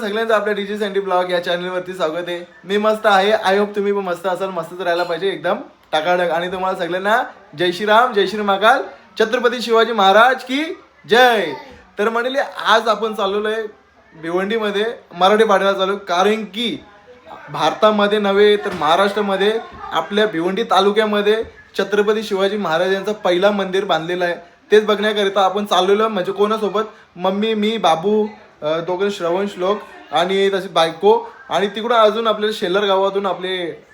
तुमचं सगळ्यांचं आपल्या डीजी सँडी ब्लॉग या चॅनलवरती स्वागत आहे. मी मस्त आहे. आय होप तुम्ही पण मस्त असाल मस्तच राहायला पाहिजे एकदम टाकाटक. आणि तुम्हाला सगळ्यांना जय श्रीराम जय श्री महाकाल. छत्रपती शिवाजी महाराज की जय. तर म्हणले आज आपण चाललेलो आहे भिवंडीमध्ये मराठी पाठायला चालू कारण की भारतामध्ये नव्हे तर महाराष्ट्रामध्ये आपल्या भिवंडी तालुक्यामध्ये छत्रपती शिवाजी महाराजांचा पहिला मंदिर बांधलेलं आहे. तेच बघण्याकरिता आपण चाललेलो म्हणजे कोणासोबत? मम्मी मी बाबू दोघं श्रवण श्लोक आणि तसे बायको आणि तिकडून अजून आपल्या शेलर गावातून आपले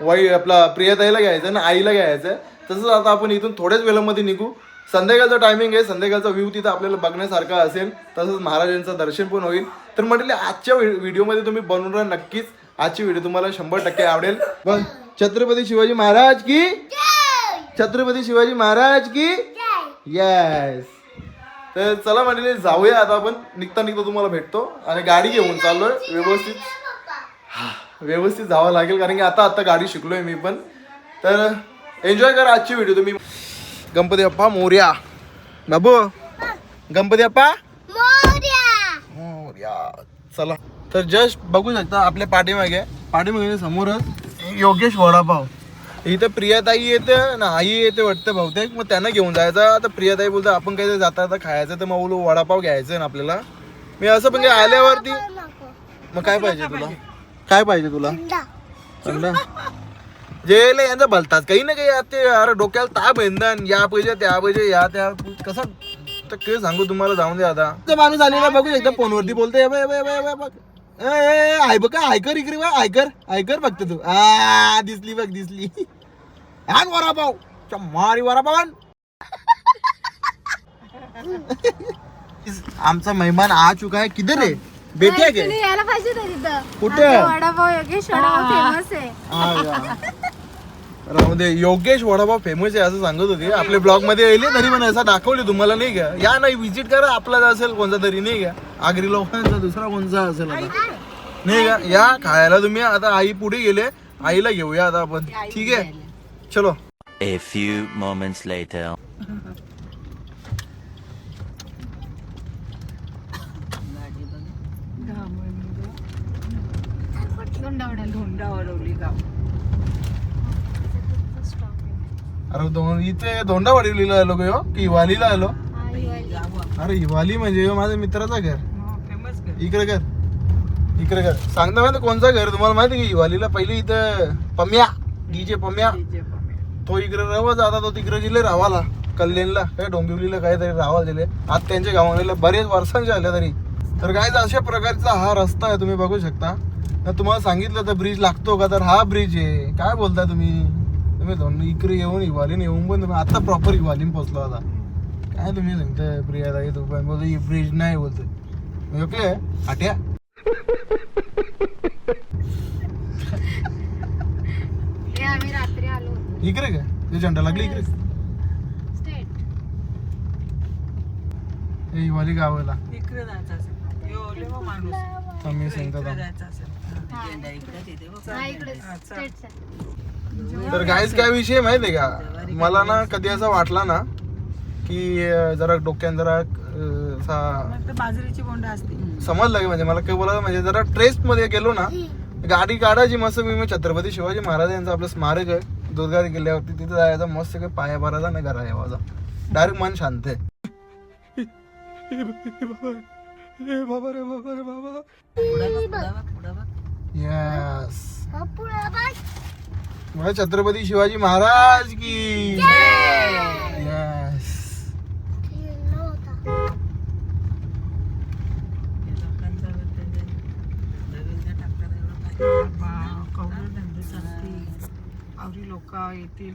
वाई आपला प्रियताईला घ्यायचं ना आईला घ्यायचं. तसंच आता आपण इथून थोड्याच वेळामध्ये निघू. संध्याकाळचा टायमिंग आहे संध्याकाळचा व्ह्यू तिथं आपल्याला बघण्यासारखा असेल तसंच महाराजांचं दर्शन पण होईल. तर म्हटले आजच्या व्हि- व्हिडिओमध्ये तुम्ही बनवून राहा नक्कीच. आजची व्हिडिओ तुम्हाला शंभर टक्के आवडेल. पण छत्रपती शिवाजी महाराज की? छत्रपती शिवाजी महाराज की? येस तर चला म्हटले जाऊया आता आपण. निघता निघता तुम्हाला भेटतो. आणि गाडी घेऊन चाललोय. व्यवस्थित. हा, व्यवस्थित जावं लागेल कारण की आता आता गाडी शिकलोय मी पण. तर एन्जॉय करा आजची व्हिडिओ तुम्ही. गणपती बाप्पा मोर्या. बाबू गणपती बाप्पा. मोर्या. चला. तर जस्ट बघू शकता आपल्या पाठीमागे. पाठीमागे समोरच योगेश वडापाव. इथं प्रियाताई येते ना आई येते वाटतं बहुतेक. मग त्यांना घेऊन जायचं. आता प्रियाताई बोलतो आपण काही जाता आता खायचं तर मग बोलू वडापाव घ्यायचं ना आपल्याला. मी असं पण आल्यावरती मग काय पाहिजे तुला? काय पाहिजे तुला? अंडा. जे यांचा भलतात काही ना काही ते अरे डोक्याला ताप येंदन या पाहिजे त्या पाहिजे या त्या. कसं तर काय सांगू तुम्हाला? जाऊन दे आता. ते माणूस आलेला बघू एकदा फोनवरती बोलते बघ आय बघ आयकर इकडे बघ आयकर आयकर बघते तू. आ दिसली बघ दिसली. आण वरापाव मारी वरापाव आण. आमचा मेहमान आ चुका है किधर है बेटे है Actually यायला पाहिजे होतं तिथं. कुठे? आमचा वडापाव योगेश वडापाव फेमस आहे. हा का? राहू दे योगेश वडापाव फेमस आहे असं सांगत होते. आपल्या ब्लॉगमध्ये येईल तरी पण असं दाखवले तुम्हाला नाही का? या नाही विजिट करा आपलाच असेल कोणता तरी नाही का? आगरी लोकांचा दुसरा कोणता असेल आता? नाही का? या खायला तुम्ही आता आई पुढे गेले आईला घेऊया आता आपण. ठीक आहे? चलो. A few moments later. अरे दोन इथे धोंडावाडीला आलो ह्यो? की हिवालीला आलो. अरे हिवाली म्हणजे ह्यो माझ्या मित्राचा घर. इकडे घर. इकडे घर. सांगता माहिती कोणचं घर? तुम्हाला माहिती की हिवालीला पहिले इथं पम्या डीजे पम्या. तो इकडे रवा जाता तो तिकडे गेले रावाला कल्याणला. काय डोंबिवलीला काहीतरी रावाला दिले. आज त्यांच्या गावाला बरेच वर्षांचे आले तरी. तर काय अशा प्रकारचा हा रस्ता आहे तुम्ही बघू शकता. तर तुम्हाला सांगितलं तर ब्रिज लागतो का? तर हा ब्रिज आहे. काय बोलता तुम्ही? तुम्ही दोन इकडे येऊन हिवालीन येऊन पण तुम्ही आता प्रॉपर हिवालीन पोहोचलो आता काय तुम्ही सांगताय प्रिया ताई तू पण बोलतो ब्रिज नाही बोलतोय. ओके आट्या हे आम्ही रात्री आलो होतो. इकडे काय ते झंडा लागली इकडे. स्टेट हे हिवाली गावाला. इकडे जायचं असेल. माणूस. सांगतात इकडे. जायचं असेल. इकडे स्टेट तर गाईज काय विषय माहितीये का? मला ना कधी असं वाटला ना की जरा डोक्यात जरा बाजरीची बोंड असते. समजलं की म्हणजे मला काय बोलायला म्हणजे जरा ट्रेस मध्ये गेलो ना गाडी काढायची मस्त मी मग छत्रपती शिवाजी महाराज यांचं आपलं स्मारक आहे. दुर्गा किल्ल्यावरती तिथे जायचं मस्त काय पाया भरायचा नाही घरा यावाचा डायरेक्ट मन शांत आहे. बाबा रे बाबा रे बाबा. यस छत्रपती शिवाजी महाराज की. आवरी लोक येतील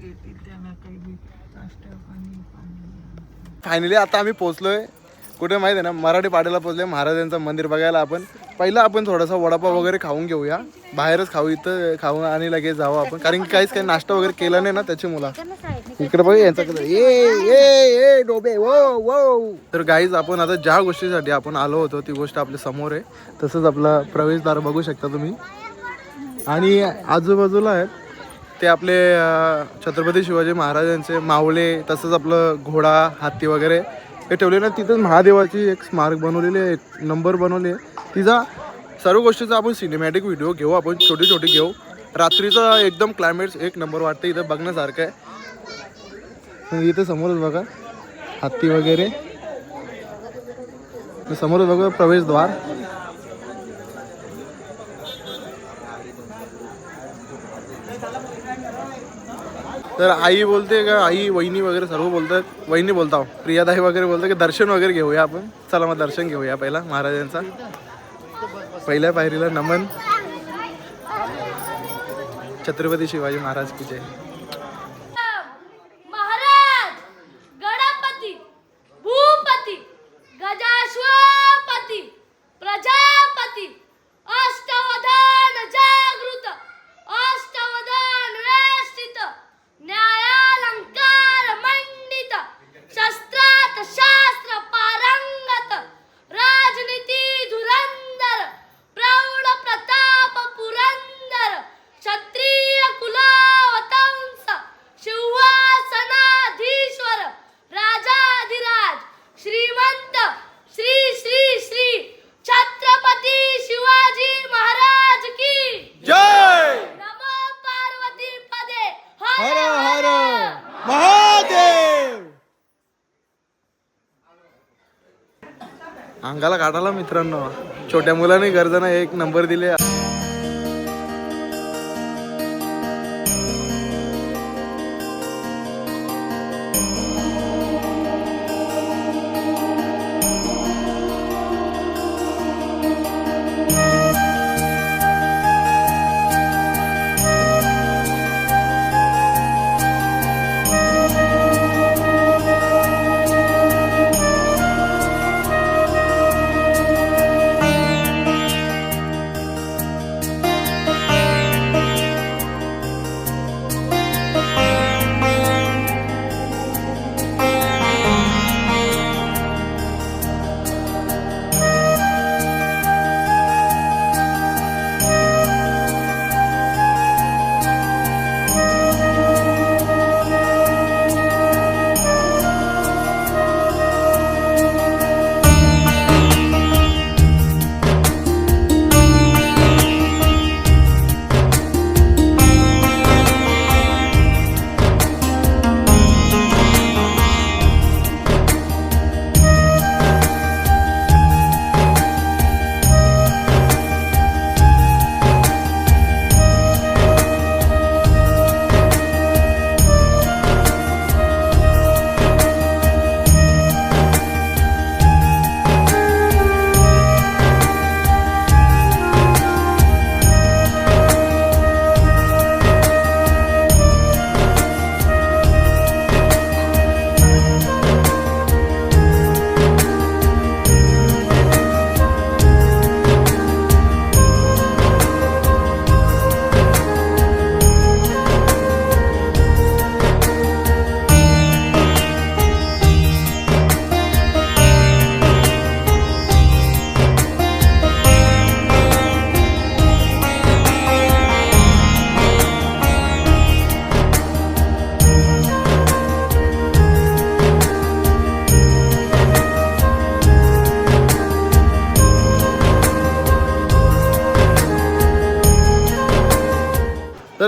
येतील त्यांना काही बी नाश्ता पाणी पाणी फायनली आता आम्ही पोहोचलोय. कुठे माहिती आहे ना मराठी पाड्याला पोचले महाराजांचं मंदिर बघायला आपण. पहिला आपण थोडासा वडापाव वगैरे खाऊन घेऊया. बाहेरच खाऊ इथं खाऊ आणि लगेच जाऊ आपण. कारण की काहीच काही नाश्ता वगैरे केला नाही ना त्याची मुला. इकडे बघ यांचा ए ए ए डोबे. वो वो. तर गाईज आपण आता ज्या गोष्टीसाठी आपण आलो होतो ती गोष्ट आपल्यासमोर आहे. तसंच आपला प्रवेशद्वार बघू शकता तुम्ही. आणि आजूबाजूला आहेत ते आपले छत्रपती शिवाजी महाराजांचे मावळे तसंच आपलं घोडा हत्ती वगैरे. हे ठेवले ना तिथंच महादेवाची एक स्मारक बनवलेली आहे एक नंबर बनवले आहे. तिचा सर्व गोष्टीचा आपण सिनेमॅटिक व्हिडिओ घेऊ आपण छोटी छोटी घेऊ. रात्रीचा एकदम क्लायमेट एक नंबर वाटतं इथं बघण्यासारखं आहे. इथं समोरच बघा हत्ती वगैरे. समोरच बघा प्रवेशद्वार. तर आई बोलते का आई वहिनी वगैरे सर्व बोलतात. वहिनी बोलता हो. प्रियादाई वगैरे बोलतात की दर्शन वगैरे घेऊया आपण. चला मग दर्शन घेऊया पहिला महाराजांचा. पहिल्या पायरीला नमन. छत्रपती शिवाजी महाराज की जय. अंगाला काढाला मित्रांनो. छोट्या मुलाने गरजांना एक नंबर दिले.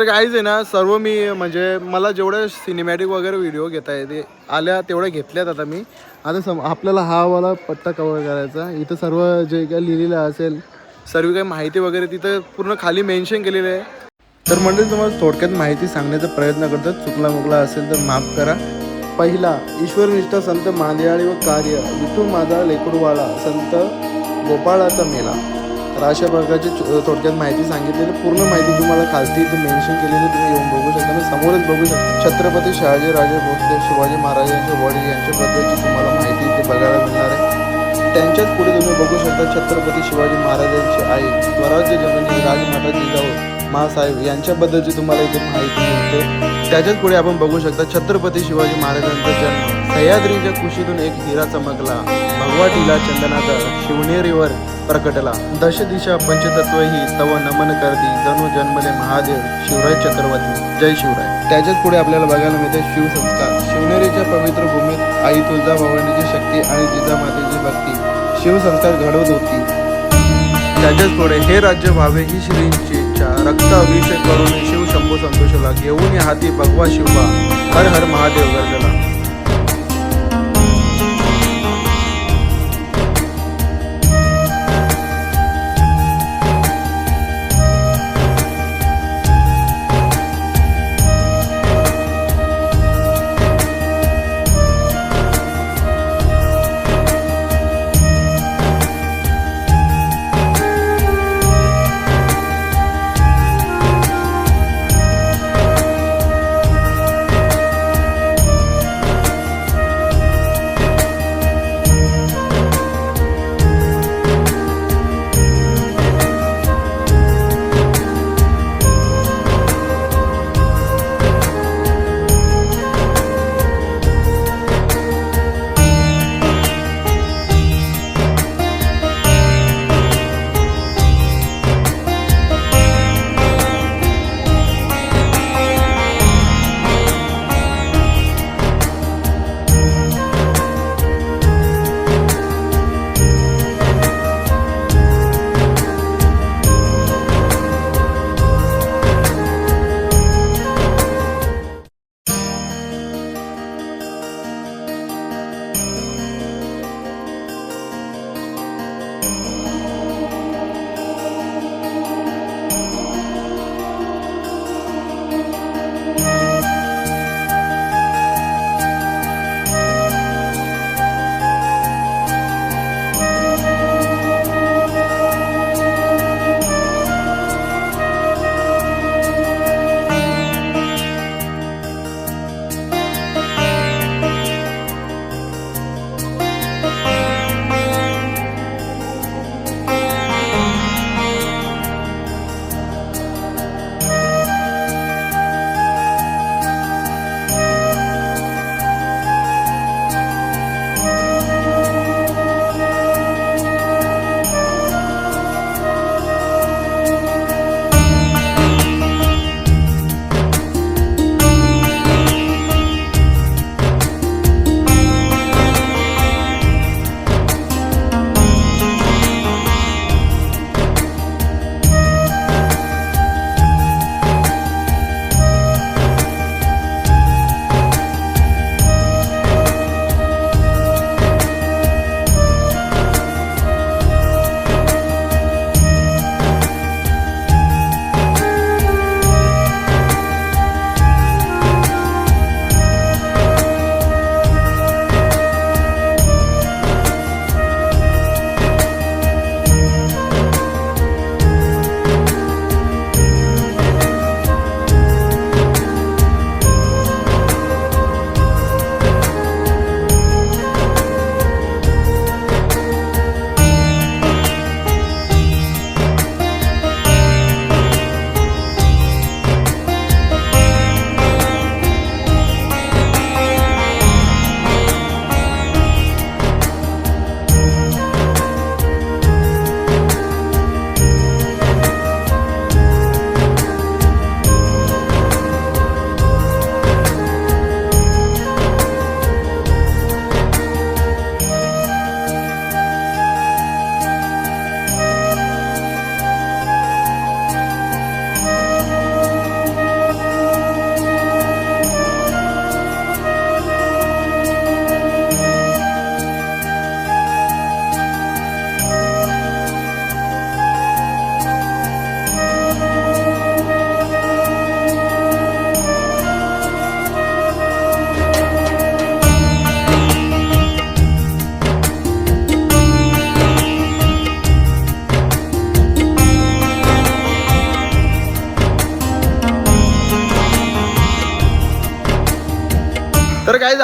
गाईज काहीच आहे ना सर्व मी म्हणजे मला जेवढं सिनेमॅटिक वगैरे व्हिडिओ घेता येते आल्या तेवढ्या घेतल्यात आता मी. आता सम आपल्याला हा वाला पट्टा कवर करायचा इथं सर्व जे काय लिहिलेलं असेल सर्व काही माहिती वगैरे तिथं पूर्ण खाली मेन्शन केलेलं आहे. तर मंडळी तुम्हाला थोडक्यात माहिती सांगण्याचा प्रयत्न करतात चुकला मुकला असेल तर माफ करा. पहिला ईश्वरनिष्ठ संत मांदियाळी व कार्य विठू माझा लेकुडवाळा संत गोपाळाचा मेला. तर अशा प्रकारची थोडक्यात माहिती सांगितलेली पूर्ण माहिती तुम्हाला खालती इथे मेन्शन केलेली तुम्ही येऊन बघू शकता आणि समोरच बघू शकता. छत्रपती शहाजी राजे भोसले शिवाजी महाराजांचे वडील यांच्याबद्दलची तुम्हाला माहिती इथे बघायला मिळणार आहे. त्यांच्याच पुढे तुम्ही बघू शकता छत्रपती शिवाजी महाराजांची आई स्वराज्य जननी राजमाता जिजाऊ मासाहेब यांच्याबद्दलची तुम्हाला इथे माहिती मिळते. त्याच्याच पुढे आपण बघू शकता छत्रपती शिवाजी महाराजांचा जन्म. सह्याद्रीच्या कुशीतून एक हिरा चमकला. भगवा टिला चंदनाचा शिवनेरीवर प्रकटला. दश दिशा पंचतत्व ही तव नमन करती. जणू जन्मले महादेव शिवराय छत्रपती जय शिवराय. त्याच्याच पुढे आपल्याला बघायला मिळते शिवसंस्कार शिवनेरीच्या पवित्र भूमीत आई तुळजाभवानीची शक्ती आणि जिजामातेची भक्ती. शिवसंस्कार घडवत होती. त्याच्याच पुढे हे राज्य व्हावे ही श्रींची इच्छा. रक्त अभिषेक करून शिव शंभू संतोषला घेऊन या हाती भगवा शिवबा हर हर महादेव गर्जला.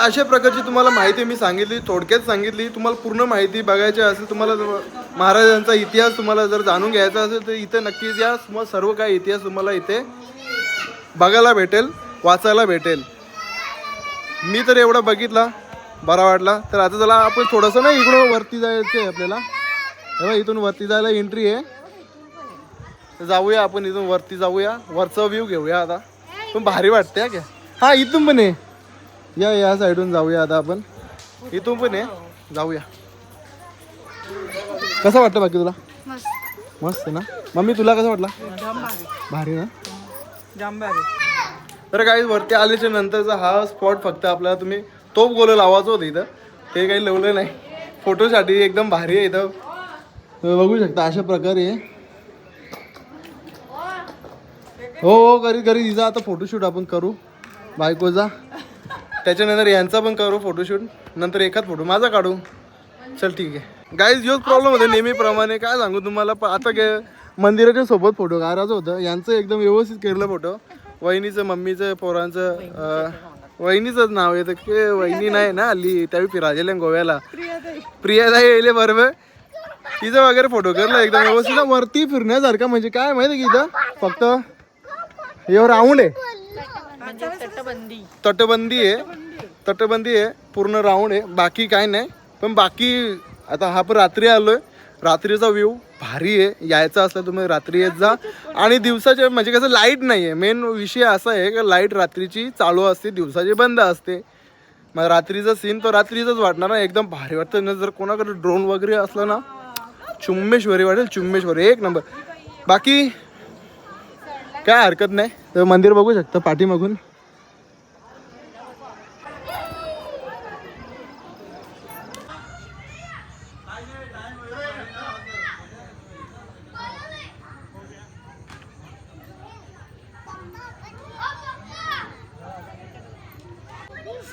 अशा प्रकारची तुम्हाला माहिती मी सांगितली थोडक्यात सांगितली. तुम्हाला पूर्ण माहिती बघायची असेल तुम्हाला महाराजांचा इतिहास तुम्हाला जर जाणून घ्यायचा असेल तर इथे नक्कीच या तुम्हाला सर्व काही इतिहास तुम्हाला इथे बघायला भेटेल वाचायला भेटेल. मी तर एवढा बघितला बरा वाटला. तर आता चला आपण थोडंसं ना इकडं वरती जायचं आहे आपल्याला. हे इथून वरती जायला एंट्री आहे. तर जाऊया आपण इथून वरती जाऊया. वरचा व्ह्यू घेऊया आता. पण भारी वाटते हा हा इथून पण आहे. या या साईडून जाऊया आता आपण. इथून पण आहे. जाऊया. कसं वाटतं बाकी तुला? मस्त. ना? मम्मी तुला कसं वाटला? भारी ना? तर काही वरती आल्याच्या नंतरचा हा स्पॉट फक्त आपल्याला तुम्ही तोप गोलं लावायचं होतं इथं. ते काही लावलं नाही. फोटोसाठी एकदम भारी आहे इथं. बघू शकता अशा प्रकारे. हो हो करी करी तिचा आता फोटोशूट आपण करू. बायकोचा. त्याच्यानंतर यांचा पण करू फोटोशूट नंतर एखाद फोटो माझा काढू. चल ठीक आहे. गाईज योच प्रॉब्लेम होता नेहमीप्रमाणे. काय सांगू तुम्हाला? प- आता गे मंदिराच्या सोबत फोटो काढायचं होतं. यांचं एकदम व्यवस्थित केलं फोटो वहिनीचं मम्मीचं पोरांचं वहिनीचंच नाव येतं की वहिनी नाही ना आली त्यावेळी फिरायला गोव्याला. प्रियादाई येले बरोबर. तिचं वगैरे फोटो करला एकदम व्यवस्थित. ना वरती फिरण्यासारखं. म्हणजे काय माहिती की इथं? फक्त हे राऊंड आहे. तटबंदी. आहे. तटबंदी आहे. पूर्ण राऊंड आहे. बाकी काय नाही. पण बाकी आता हा पण रात्री आलोय. रात्रीचा व्ह्यू भारी आहे. यायचा असला तुम्ही रात्री येत जा. आणि दिवसाचे म्हणजे कसं लाइट नाही आहे मेन विषय असा आहे की लाइट रात्रीची चालू असते दिवसाची बंद असते. मग रात्रीचा सीन तो रात्रीचाच वाटणार ना. एकदम भारी वाटतं. ना जर कोणाकडे ड्रोन वगैरे असलं ना चुम्मेश्वरी वाटेल. चुम्मेश्वरी एक नंबर बाकी काय हरकत नाही. तर मंदिर बघू शकता पाठीमागून.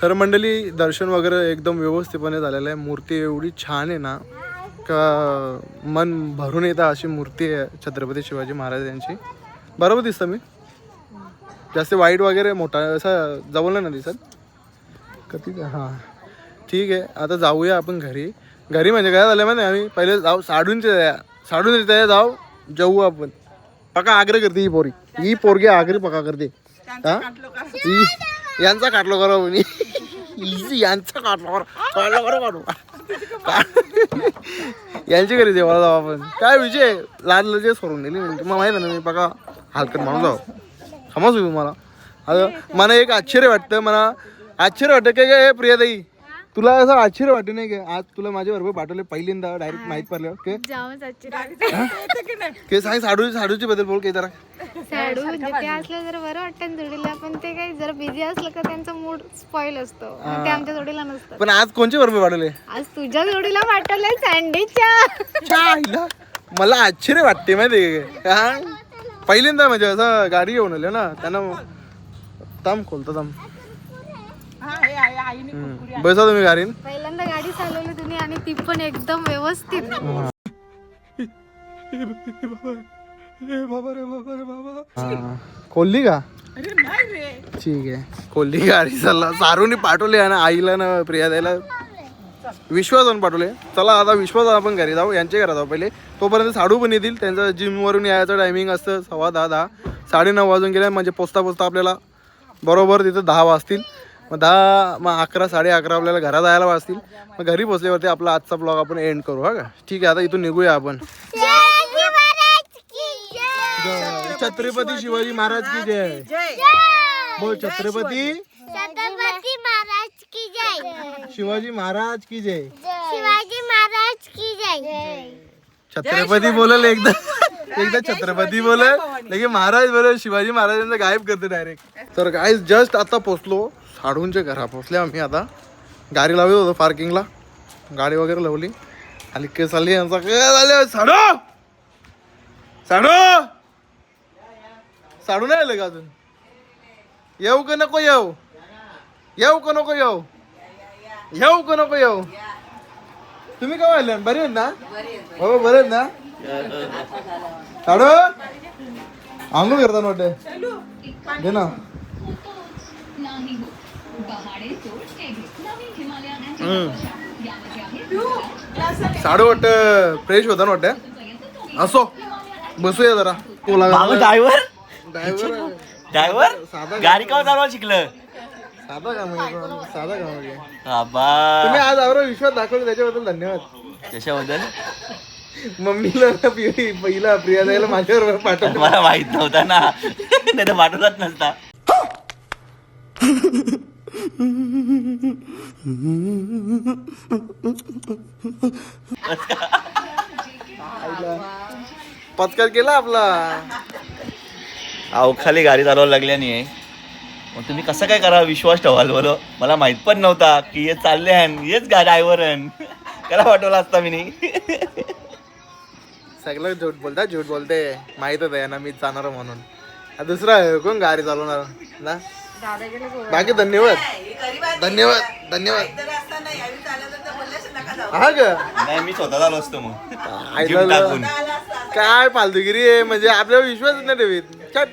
तर मंडळी दर्शन वगैरे एकदम व्यवस्थितपणे झालेलं आहे. मूर्ती एवढी छान आहे ना का मन भरून येतं अशी मूर्ती आहे छत्रपती शिवाजी महाराज यांची. बरोबर दिसतं मी. जास्त वाईट वगैरे मोठा असं जवळ नाही ना दिसत. कधी हां. ठीक आहे आता जाऊया आपण घरी. घरी म्हणजे काय झालं आहे आम्ही पहिले जाऊ साडूनच्या त्या साडूनच्या त्या जाऊ जाऊ आपण. पका आग्रह करते ही पोरी. ही पोरगी आग्रह पका करते. हा? यांचा काटलो करा म्हणे. इझी यांचा काटलो करा. करा काढू यांची घरी जेवायला जाऊ आपण. काय लहान लजे सोडून दिली म्हणजे तुम्हाला माहिती ना मी बघा हलकत म्हणून जाऊ समज तुम्हाला? आता मला एक आश्चर्य वाटतं मला आश्चर्य वाटतं काय काय प्रियाताई तुला असं आश्चर्य वाटत नाही का? आज तुला माझ्या बरोबर पाठवले पहिल्यांदा डायरेक्ट माहीत पडलं. आश्चर्य के सांग साडू साडूची बद्दल बोल काही जरा. साडू म्हणजे ते असलं जरा बरं वाटतं जोडीला पण ते काही जरा बिझी असलं का त्यांचा मूड स्पॉइल असतो. ते आमच्या जोडीला नसतं. पण आज कोणचे बरोबर पाठवले? आज तुझ्या जोडीला पाठवलंय सँडीच्या चायला मला आश्चर्य वाटते माहिती आहे का? पहिल्यांदा म्हणजे असं गाडी घेऊन आले ना त्यांना तम खोलतो तम बसा तुम्ही गाडीन पहिल्यांदा गाडी चालवली तुम्ही आणि ती पण एकदम व्यवस्थित. हा. खोलली का? अरे नाही रे. ठीक आहे. खोलली गाडी चला. सारूनी पाठवले आणि आईला ना प्रिया द्यायला विश्वासानं पाठवले चला आता विश्वास आपण घरी जाऊ यांच्या घरात जाऊ पहिले. तोपर्यंत साडू पण येतील त्यांचं जिमवरून यायचं टायमिंग असतं सव्वा दहा दहा. साडेनऊ वाजून गेले म्हणजे पोचता पोचता आपल्याला बरोबर तिथं दहा वाजतील. मग दहा मग अकरा साडे अकरा आपल्याला घरात जायला वाजतील. मग घरी पोचल्यावरती आपला आजचा ब्लॉग आपण एंड करू हा का? ठीक आहे आता इथून निघूया आपण. छत्रपती शिवाजी महाराज की जय. बोल छत्रपती छत्रपती महाराज की जय शिवाजी महाराज की जय. शिवाजी महाराज की जय. छत्रपती बोलल एकदा. एकदा छत्रपती बोलल. लगे महाराज बोलल शिवाजी महाराजांचा गायब करते डायरेक्ट तर काय जस्ट आता पोचलो. साडूंच्या घरा पोचले आम्ही आता. गाडी लावली होतो पार्किंगला गाडी वगैरे लावली. आली केस आली यांचा. काय झालं साडू! साडू! साडू नाही आलं का अजून? येऊ का नको येऊ? येऊ का नको येऊ? येऊ का नको येऊ? तुम्ही काय आले बरे आहेत ना? हो बरे आहेत ना? साडू? आंघोळ करता वाटते. घे ना. साडू वाटत फ्रेश होता ना वाटत. असो बसूया जरा. ड्रायव्हर ड्रायव्हर ड्रायव्हर गाडी का चालवा शिकलं? साधा काम आहे तो. साधा काम आहे. आबा तुम्ही आज आवरा विश्वास दाखवले त्याच्याबद्दल धन्यवाद. त्याच्याबद्दल मम्मीला पि- पहिला प्रिया जायला माझ्यावर पाठवलं. मला माहीत नव्हता ना. नाही तर पाठवलाच नसता. पत्कार केला आपला. अहो खाली गाडी चालवायला लागल्याने आहे मग तुम्ही कसं काय करा विश्वास ठेवाल बरं मला माहीत पण नव्हता की हे चालले हन हेच गाडी ड्रायव्हर त्याला पाठवला असता मी नाही. सगळं झूट बोलता झूट बोलते. माहितच आहे ना मी जाणार म्हणून. हा दुसरा आहे, कोण गाडी चालवणार? ना? बाकी धन्यवाद. धन्यवाद धन्यवाद. हा का? नाही मी स्वतः आलो असतो मग टाकून. काय फालतूगिरी आहे? म्हणजे आपल्यावर विश्वासच नाही ठेवीत. छट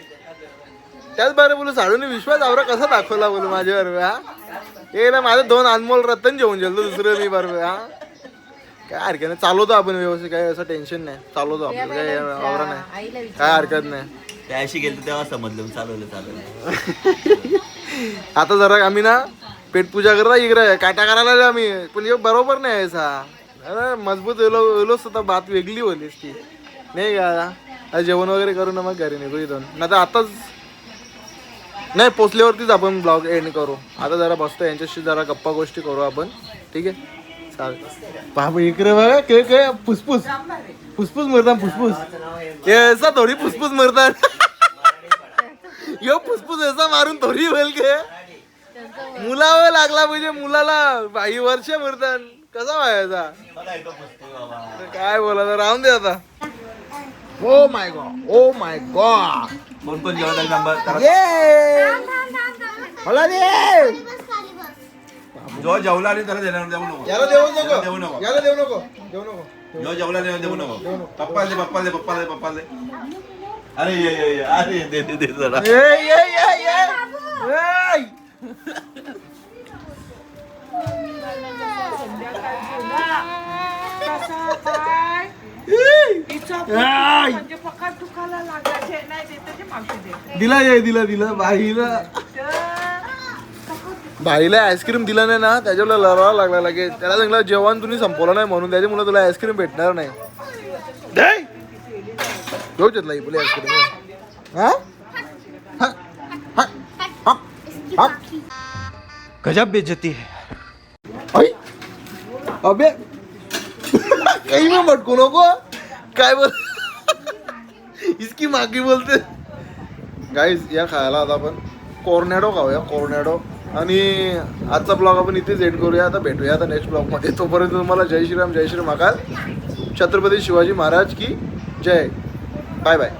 त्याच बरं बोलू साडून विश्वास आवरा कसा दाखवला बोलू माझ्यावर हा? हे ना माझं दोन अनमोल रतन जेवून गेलो दुसरं मी बरोबर हा? काय हरकत नाही चालवतो आपण व्यवस्थित काय असं टेन्शन नाही चालवतो आपलं काय आवरा नाही. काय हरकत नाही. त्याशी गेलो तेव्हा समजलं चालवलं चालवलं. आता जरा आम्ही ना पेटपूजा करता इकडे काटा करायला आम्ही पण हे बरोबर नाही आहे सा. अरे मजबूत एलो एलोच तर बात वेगळी होलीस ती. नाही का? आता जेवण वगैरे करू ना मग घरी निघू इथून. नाही तर आताच नाही पोचल्यावरतीच आपण ब्लॉग एंड करू. आता जरा बसतो यांच्याशी जरा गप्पा गोष्टी करू आपण. ठीक आहे? चालेल. बाबा इकडे बघा के के फुसफुस. फुसफुस मरतात फुसफुस. हे थोडी फुसफुस मरतात यो फुसफुस असा मारून थोडी होईल के. मुलावर लागला म्हणजे मुलाला बाई वर्ष मरतात कसा व्हायचा? काय बोला राहून दे आता. Oh my God oh my God कोण कोण जेवण नंबर ये! मला दे जो जेवला आणि त्याला देणार देऊ नको. याला देऊ याला देऊ नको. नको. याला देऊ नको. देऊ नको. जो जेवला नाही देऊ नको. पप्पा दे पप्पा दे पप्पा दे पप्पा दे. अरे ये ये ये अरे दे दे दे जरा. ये ये ये ये. ए! कसा काय! म्हणजे पक्का दुखायला लागायचे नाही देते ते मावशी दे दिला ये दिला दिला बाईला भाईला आईस्क्रीम दिला नाही ना त्याच्यावर लढावा लागला लगेच त्याला सांगितलं जेवण तुम्ही संपवलं नाही म्हणून त्याच्यामुळे तुला आईस्क्रीम भेटणार नाही दे! घेऊ घेतला ही पुढे आईस्क्रीम हा हा? हा? हा? हा? गजब बेइज्जती है! अबे काही मग भटकू नको काय बोल इसकी मागी बोलते। गाईज या खायला आता आपण कोर्नॅडो खाऊया कोर्नॅडो आणि आजचा ब्लॉग आपण इथेच एंड करूया. आता भेटूया आता नेक्स्ट ब्लॉगमध्ये तोपर्यंत तुम्हाला जय श्रीराम जय श्री महाकाल. छत्रपती शिवाजी महाराज की जय. Bye bye